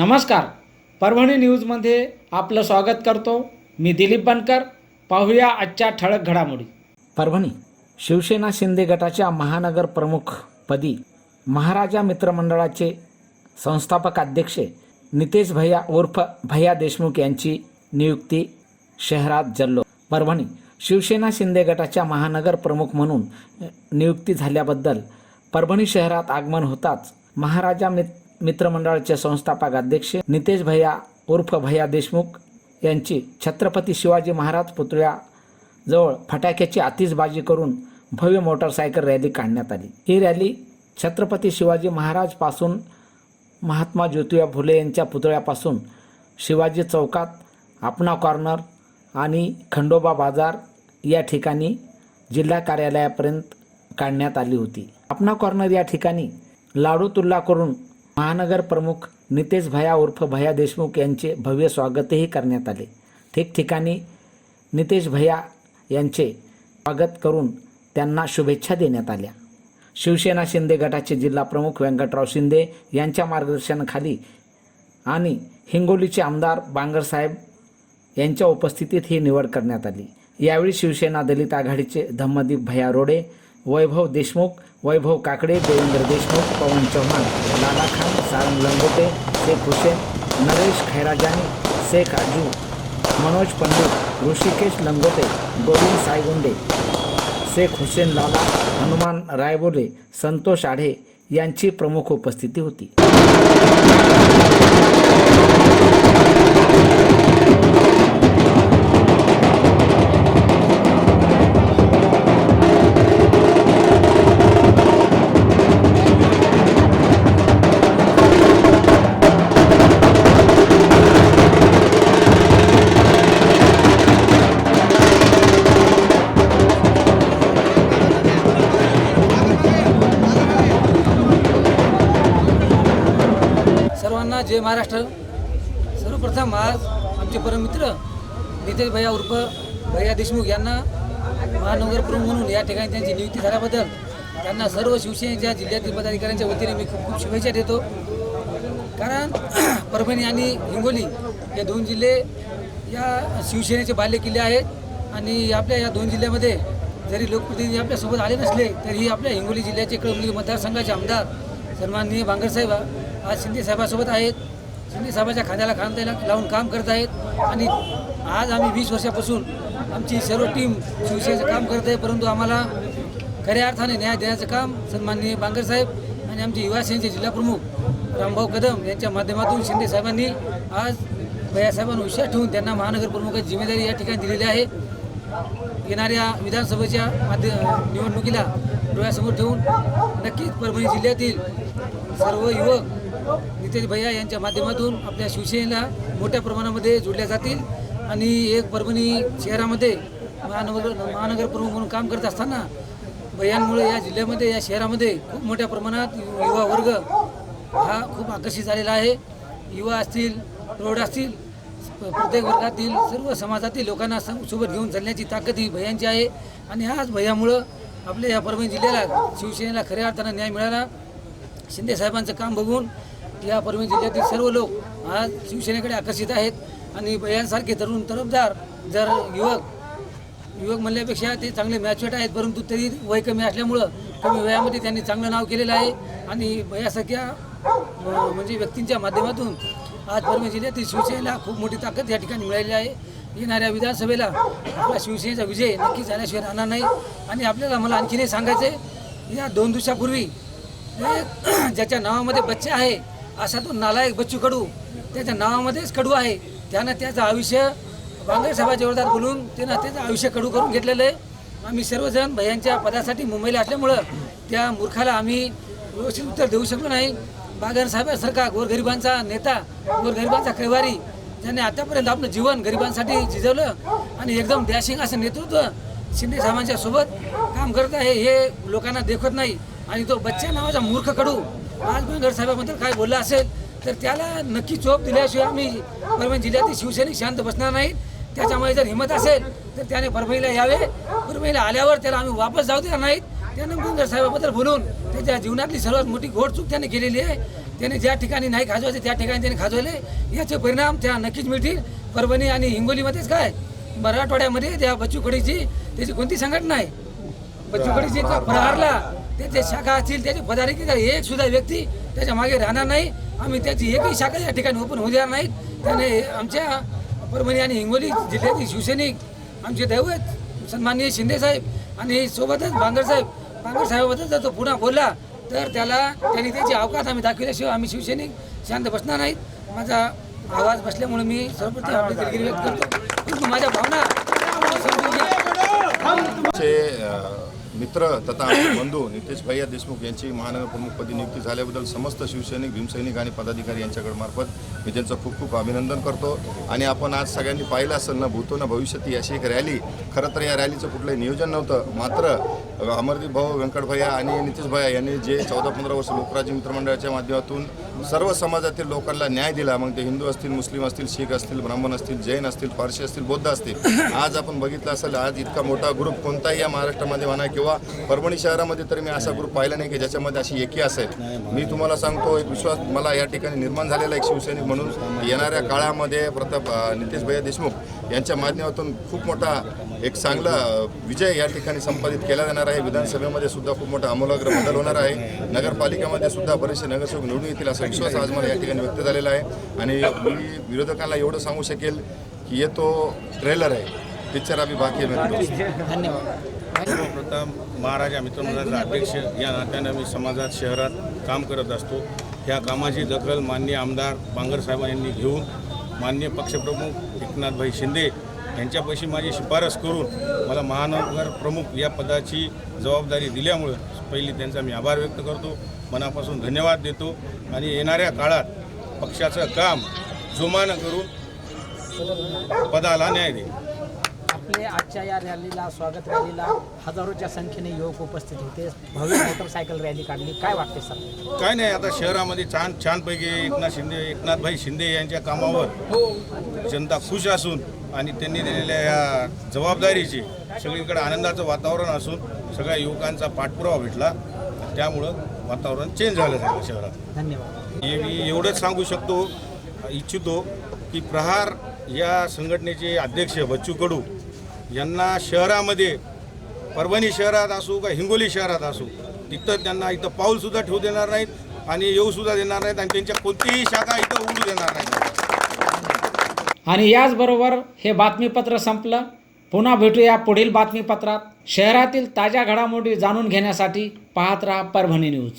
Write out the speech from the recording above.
नमस्कार. परभणी न्यूजमध्ये आपलं स्वागत करतो. मी दिलीप बनकर. पाहूया आजच्या ठळक घडामोडी. परभणी शिवसेना शिंदे गटाच्या महानगर प्रमुख पदी महाराजा मित्रमंडळाचे संस्थापक अध्यक्ष नितेश भैया उर्फ भैया देशमुख यांची नियुक्ती शहरात जल्लो परभणी शिवसेना शिंदे गटाच्या महानगर प्रमुख म्हणून नियुक्ती झाल्याबद्दल परभणी शहरात आगमन होताच महाराजा मित मित्रमंडळाचे संस्थापक अध्यक्ष नितेश भैया उर्फ भैया देशमुख यांची छत्रपती शिवाजी महाराज पुतळ्या जवळ फटाक्याची आतिषबाजी करून भव्य मोटरसायकल रॅली काढण्यात आली. ही रॅली छत्रपती शिवाजी महाराजपासून महात्मा ज्योतिबा फुले यांच्या पुतळ्यापासून शिवाजी चौकात आपणा कॉर्नर आणि खंडोबा बाजार या ठिकाणी जिल्हा कार्यालयापर्यंत काढण्यात आली होती. आपणा कॉर्नर या ठिकाणी लाडू तुल्ला करून महानगर प्रमुख नितेश भया उर्फ भया देशमुख यांचे भव्य स्वागतही करण्यात आले. ठिकठिकाणी नितेश भैया यांचे स्वागत करून त्यांना शुभेच्छा देण्यात आल्या. शिवसेना शिंदे गटाचे जिल्हा प्रमुख व्यंकटराव शिंदे यांच्या मार्गदर्शनाखाली आणि हिंगोलीचे आमदार बांगरसाहेब यांच्या उपस्थितीत ही निवड करण्यात आली. यावेळी शिवसेना दलित आघाडीचे धम्मदीप भैया रोडे वैभव देशमुख वैभव काकडे देवेंद्र देशमुख पवन चव्हाण लाला खान सारंग लंगोटे शेख हुसेन नरेश खैराजानी शेख आजू मनोज पंडित ऋषिकेश लंगोटे गोविंद सायगुंडे शेख हुसेन लाला हनुमान रायबोले संतोष आढे यांची प्रमुख उपस्थिती होती. जय महाराष्ट्र. सर्वप्रथम आज आमचे परममित्र नितेश भैया उर्फ भैया देशमुख यांना महानगर प्रमुख म्हणून या ठिकाणी त्यांची नियुक्ती झाल्याबद्दल त्यांना सर्व शिवसेनेच्या जिल्ह्यातील पदाधिकाऱ्यांच्या वतीने मी खूप खूप शुभेच्छा देतो. कारण परभणी आणि हिंगोली हे दोन जिल्हे या शिवसेनेचे बाल्य किल्ले आहेत आणि आपल्या या दोन जिल्ह्यामध्ये जरी लोकप्रतिनिधी आपल्यासोबत आले नसले तरीही आपल्या हिंगोली जिल्ह्याचे कळमली मतदारसंघाचे आमदार सन्माननीय बांगरसाहेब आज शिंदे साहेबासोबत आहेत. शिंदे साहेबाच्या खांद्याला खांद्याला लावून काम करत आहेत. आणि आज आम्ही वीस वर्षापासून आमची सर्व टीम शिवसेनेचं काम करत आहे. परंतु आम्हाला खऱ्या अर्थाने न्याय देण्याचं काम सन्माननीय बांगरसाहेब आणि आमचे युवा सेनेचे जिल्हाप्रमुख रामभाऊ कदम यांच्या माध्यमातून शिंदे साहेबांनी आज भैयासाहेबांना विश्वास ठेवून त्यांना महानगर प्रमुखाची जिम्मेदारी या ठिकाणी दिलेली आहे. येणाऱ्या विधानसभेच्या माध्य निवडणुकीला डोळ्यासमोर ठेवून नक्कीच परभणी जिल्ह्यातील सर्व युवक नितेश भैया यांच्या माध्यमातून आपल्या शिवसेनेला मोठ्या प्रमाणामध्ये जोडल्या जातील आणि एक परभणी शहरामध्ये महानगर महानगर प्रमुख म्हणून काम करत असताना भैयांमुळे या जिल्ह्यामध्ये या शहरामध्ये खूप मोठ्या प्रमाणात युवा वर्ग हा खूप आकर्षित झालेला आहे. युवा असतील प्रौढ असतील प्रत्येक वर्गातील सर्व समाजातील लोकांना सोबत घेऊन चालण्याची ताकद ही भैयांची आहे. आणि आज भैयामुळं आपल्या या परभणी जिल्ह्याला शिवसेनेला खऱ्या अर्थानं न्याय मिळाला. शिंदे साहेबांचं काम बघून या परभणी जिल्ह्यातील सर्व लोक आज शिवसेनेकडे आकर्षित आहेत. आणि यांसारखे तरुण तरफदार जर युवक युवक म्हणल्यापेक्षा ते चांगले मॅचवेट आहेत परंतु तरी वय कमी असल्यामुळं कमी वयामध्ये त्यांनी चांगलं नाव केलेलं आहे. आणि यासारख्या म्हणजे व्यक्तींच्या माध्यमातून आज परभणी जिल्ह्यातील शिवसेनेला खूप मोठी ताकद या ठिकाणी मिळालेली आहे. येणाऱ्या विधानसभेला आपला शिवसेनेचा विजय नक्की झाल्याशिवाय राहणार नाही. आणि आपल्याला मला आणखीनही सांगायचं आहे या दोन दिवसापूर्वी ज्याच्या नावामध्ये बच्चे आहे असा तो नालायक बच्चू कडू. त्याच्या नावामध्येच कडू आहे. त्यानं त्याचं आयुष्य बांगर साहेबाच्या विरोधात बोलून त्यानं त्याचं आयुष्य कडू करून घेतलेलं आहे. आम्ही सर्वजण भयांच्या पदासाठी मुंबईला असल्यामुळं त्या मूर्खाला आम्ही व्यवस्थित उत्तर देऊ शकलो नाही. बागर साहेबासारखा गोरगरिबांचा नेता गोरगरिबांचा कैवारी ज्याने आतापर्यंत आपलं जीवन गरिबांसाठी झिजवलं आणि एकदम डॅशिंग असं नेतृत्व शिंदे साहेबांच्या सोबत काम करत आहे हे लोकांना देखत नाही. आणि तो बच्चा नावाचा मूर्ख कडू आज बांगर साहेबाबद्दल काय बोलला असेल तर त्याला नक्की चोप दिल्याशिवाय आम्ही परभणी जिल्ह्यातील शिवसैनिक शांत बसणार नाहीत. त्याच्यामुळे जर हिंमत असेल तर त्याने परभणीला यावे. परभणीला आल्यावर त्याला आम्ही वापस जाऊ देणार नाहीत. त्यानं बांगर साहेबाबद्दल बोलून त्याच्या जीवनातली सर्वात मोठी घोडचूक त्याने केलेली आहे. त्याने ज्या ठिकाणी नाही खाजवायचे त्या ठिकाणी त्याने खाजवले. याचे परिणाम त्या नक्कीच मिळतील. परभणी आणि हिंगोलीमध्येच काय? मराठवाड्यामध्ये त्या बच्चू खडीची त्याची कोणती संघटना आहे? बच्चू कडीची प्रहारला त्याचे शाखा असतील त्याचे पदाधिकारी एक सुद्धा व्यक्ती त्याच्यामागे राहणार नाही. आम्ही त्याची एकही शाखा या ठिकाणी ओपन होऊ देणार नाहीत. त्याने आमच्या परभणी आणि हिंगोली जिल्ह्यातील शिवसैनिक आमचे दैवत सन्माननीय शिंदेसाहेब आणि सोबतच बांगरसाहेब बांगरसाहेबाबद्दल जर तो पुन्हा बोलला तर त्याला त्यांनी त्याची अवकाश आम्ही दाखविल्याशिवाय आम्ही शिवसैनिक शांत बसणार नाहीत. माझा आवाज बसल्यामुळे मी सर्वप्रथम आपली दिलगिरी व्यक्त करतो. माझ्या भावना. मित्र तथा आमचे बंधू नितेश भैया देशमुख यांची महानगरप्रमुखपदी नियुक्ती झाल्याबद्दल समस्त शिवसैनिक भीमसैनिक आणि पदाधिकारी यांच्याकडे मार्फत मी त्यांचं खूप खूप अभिनंदन करतो. आणि आपण आज सगळ्यांनी पाहिलं असेल ना भूतो ना भविष्यती अशी एक रॅली. खरं तर या रॅलीचं कुठलंही नियोजन नव्हतं. मात्र अमरदीप भाऊ व्यंकट भैया आणि नितेश भैया यांनी जे चौदा पंधरा वर्ष लोकराज्य मित्रमंडळाच्या माध्यमातून सर्व समाजातील लोकांना न्याय दिला मग ते हिंदू असतील मुस्लिम असतील शीख असतील ब्राह्मण असतील जैन असतील पारशी असतील बौद्ध असतील. आज आपण बघितलं असेल आज इतका मोठा ग्रुप कोणताही या महाराष्ट्रामध्ये म्हणा किंवा परभणी शहरामध्ये तर मी असा ग्रुप पाहिला नाही की ज्याच्यामध्ये अशी एकी असेल. मी तुम्हाला सांगतो एक विश्वास मला या ठिकाणी निर्माण झालेला एक शिवसैनिक म्हणून. येणाऱ्या काळामध्ये प्रताप नितेश भैया देशमुख यांच्या माध्यमातून खूप मोठा एक चांगला विजय या ठिकाणी संपादित केला जाणार आहे. विधानसभेमध्ये सुद्धा खूप मोठा आमूलाग्र बदल होणार आहे. नगरपालिकेमध्ये सुद्धा बरेचसे नगरसेवक निवडून येतील असा विश्वास आज मला या ठिकाणी व्यक्त झालेला आहे. आणि मी विरोधकांना एवढं सांगू शकेल की येतो ट्रेलर आहे. पिक्चर आम्ही बाकी आहे आता महाराजा मित्रमंडळाचा अध्यक्ष या नात्यानं मी समाजात शहरात काम करत असतो. ह्या कामाची दखल माननीय आमदार बांगरसाहेब यांनी घेऊन माननीय पक्षप्रमुख एकनाथभाई शिंदे यांच्यापाशी माझी शिफारस करून मला महानगर प्रमुख या पदाची जबाबदारी दिल्यामुळं पहिली त्यांचा मी आभार व्यक्त करतो. मनापासून धन्यवाद देतो. आणि येणाऱ्या काळात पक्षाचं काम जोमानं करून पदाला न्याय देईल. आपले आजच्या या रॅलीला स्वागत रॅलीला हजारोच्या संख्येने युवक उपस्थित होते. भव्य मोटरसायकल रॅली काढली. काय वाटते सर? काय नाही आता शहरामध्ये छान छानपैकी एकनाथ शिंदे एकनाथभाई शिंदे यांच्या कामावर जनता खुश असून आणि त्यांनी दिलेल्या या जबाबदारीची सगळीकडे आनंदाचं वातावरण असून सगळ्या युवकांचा पाठपुरावा भेटला. त्यामुळं वातावरण चेंज झालं सगळं शहरात. धन्यवाद. हे मी एवढंच सांगू शकतो इच्छितो की प्रहार या संघटनेचे अध्यक्ष बच्चू कडू यांना शहरामध्ये परभणी शहरात असू का हिंगोली शहरात असू तिथं त्यांना इथं पाऊलसुद्धा ठेवू देणार नाहीत आणि येऊसुद्धा देणार नाहीत आणि त्यांच्या कोणतीही शाखा इथं उघडू देणार नाहीत. आणि याचबरोबर हे बातमीपत्र संपलं. पुन्हा भेटूया पुढील बातमीपत्रात. शहरातील ताज्या घडामोडी जाणून घेण्यासाठी पाहत राहा परभणी न्यूज.